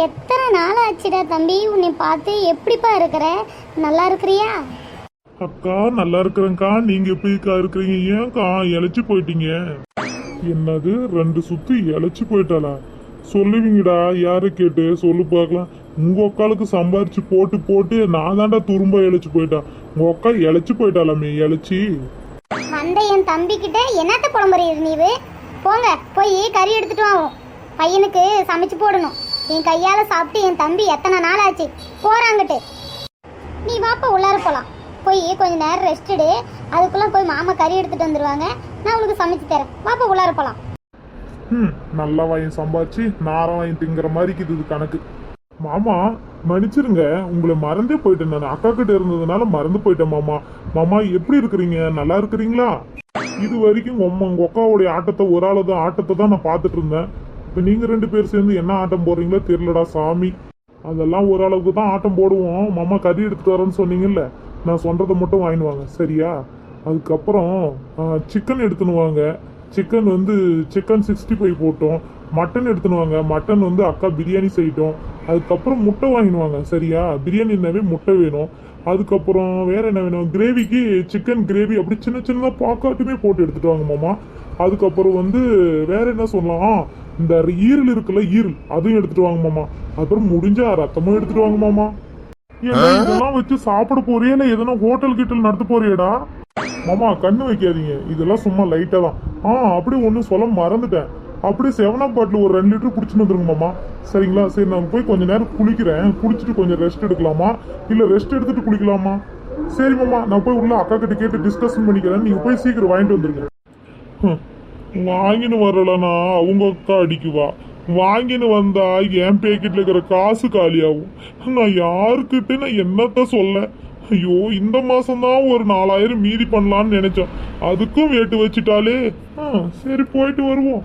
எத்தனை நாள் ஆச்சுடா தம்பி? உன்னை பார்த்து எப்படிப்பா இருக்கிற? நல்லா இருக்கிறியா? அக்கா நல்லா இருக்கிறேன்க்கா. நீங்க எப்படிக்கா இருக்கிறீங்க? ஏன்க்கா இழைச்சி போயிட்டீங்க? என்னது? ரெண்டு சுத்து இழைச்சி போயிட்டாளா? சொல்லுவீங்கடா. யாரை கேட்டு? சொல்லு பார்க்கலாம். உங்க அக்காளுக்கு சம்பாரிச்சு போட்டு போட்டு நான் தான்டா துரும்ப இழைச்சி போயிட்டா. உங்க அக்கா இழைச்சி போயிட்டாளாமே இழைச்சி. வந்த என் தம்பி கிட்ட என்னத்த புலம்புறீர் நீவு? போங்க போய் கறி எடுத்துட்டு வாங்க பையனுக்கு சமைச்சு போடணும். என் கையால சாப்பிட்டு என் தம்பி எத்தனை நாள் ஆச்சு போறாங்கட்டு. நீ வாப்பா உள்ளார போலாம். போய் கொஞ்ச நேரம் ரெஸ்ட் எடு. அதுக்குள்ள போய் மாமா கறி எடுத்துட்டு வந்துருவாங்க. நான் உனக்கு சமைச்சு தரேன். வாப்பா உள்ளார போலாம். ம் நல்ல வாயும் சம்பாரிச்சு நாரம் வாயும் திங்கிற மாதிரி இருக்குது இது கணக்கு. மாமா மன்னிச்சிருங்க. உங்களை மறந்தே போயிட்டேன் நான். அக்கா கிட்ட இருந்ததுனால மறந்து போயிட்டேன் மாமா. மாமா எப்படி இருக்கிறீங்க? நல்லா இருக்கிறீங்களா? இது வரைக்கும் உங்க உங்க அக்காவுடைய ஆட்டத்தை ஒரு ஆளு தான் ஆட்டத்தை தான் நான் பார்த்துட்டு இருந்தேன். இப்போ நீங்கள் ரெண்டு பேர் சேர்ந்து என்ன ஆட்டம் போடுறீங்களோ தெரியலடா சாமி. அதெல்லாம் ஓரளவுக்கு தான் ஆட்டம் போடுவோம். மாமா கறி எடுத்துகிட்டு வரேன்னு சொன்னீங்கல்ல நான் சொல்கிறத மட்டும் வாங்கிடுவாங்க சரியா? அதுக்கப்புறம் சிக்கன் எடுத்துன்னு வாங்க. சிக்கன் வந்து சிக்கன் சிக்ஸ்டி ஃபைவ் போட்டோம். மட்டன் எடுத்துன்னு வாங்க. மட்டன் வந்து அக்கா பிரியாணி செய்யட்டும் அதுக்கப்புறம் முட்டை வாங்கின்னு வாங்க சரியா பிரியாணினாவே முட்டை வேணும். அதுக்கப்புறம் வேற என்ன வேணும்? கிரேவிக்கு சிக்கன் கிரேவி அப்படி சின்ன சின்னதாக பாக்காட்டுமே போட்டு எடுத்துட்டு வாங்க மாமா. அதுக்கப்புறம் வந்து வேற என்ன சொல்லலாம்? இந்த ஈரல் இருக்குல்ல ஈரல் அதையும் எடுத்துட்டு வாங்க மாமா. அப்புறம் முடிஞ்சா ரத்தமும் எடுத்துட்டு வாங்க மாமா. இதெல்லாம் வச்சு சாப்பிட போறியா? இல்ல எதனா ஹோட்டல் கிட்டல் நடத்த போறியடா? மாமா கண்ணு வைக்காதீங்க. இதெல்லாம் சும்மா லைட்டா தான். ஆ அப்படியே ஒன்றும் சொல்ல மறந்துட்டேன். அப்படியே செவனா பாட்டில் ஒரு ரெண்டு லிட்டர் குடிச்சுட்டு வந்துருங்கம்மா சரிங்களா? சரி நான் போய் கொஞ்சம் நேரம் குளிக்கிறேன். குளிச்சுட்டு கொஞ்சம் ரெஸ்ட் எடுக்கலாமா? இல்லை ரெஸ்ட் எடுத்துட்டு குளிக்கலாமா? சரி மாமா நான் போய் உள்ள அக்கா கிட்ட கேட்டு டிஸ்கஷன் பண்ணிக்கிறேன். நீங்கள் போய் சீக்கிரம் வாங்கிட்டு வந்துருங்க. வாங்கின்னு வரலன்னா அவங்க அக்கா அடிக்குவா. வாங்கின்னு வந்தா என் பேக்கெட்ல இருக்கிற காசு காலியாகும். நான் யாருக்கிட்ட நான் என்னத்த சொல்ல? ஐயோ இந்த மாசம்தான் ஒரு நாலாயிரம் மீதி பண்ணலான்னு நினைச்சோம் அதுக்கும் வேட்டு வச்சுட்டாலே ஆ, சரி போயிட்டு வருவோம்.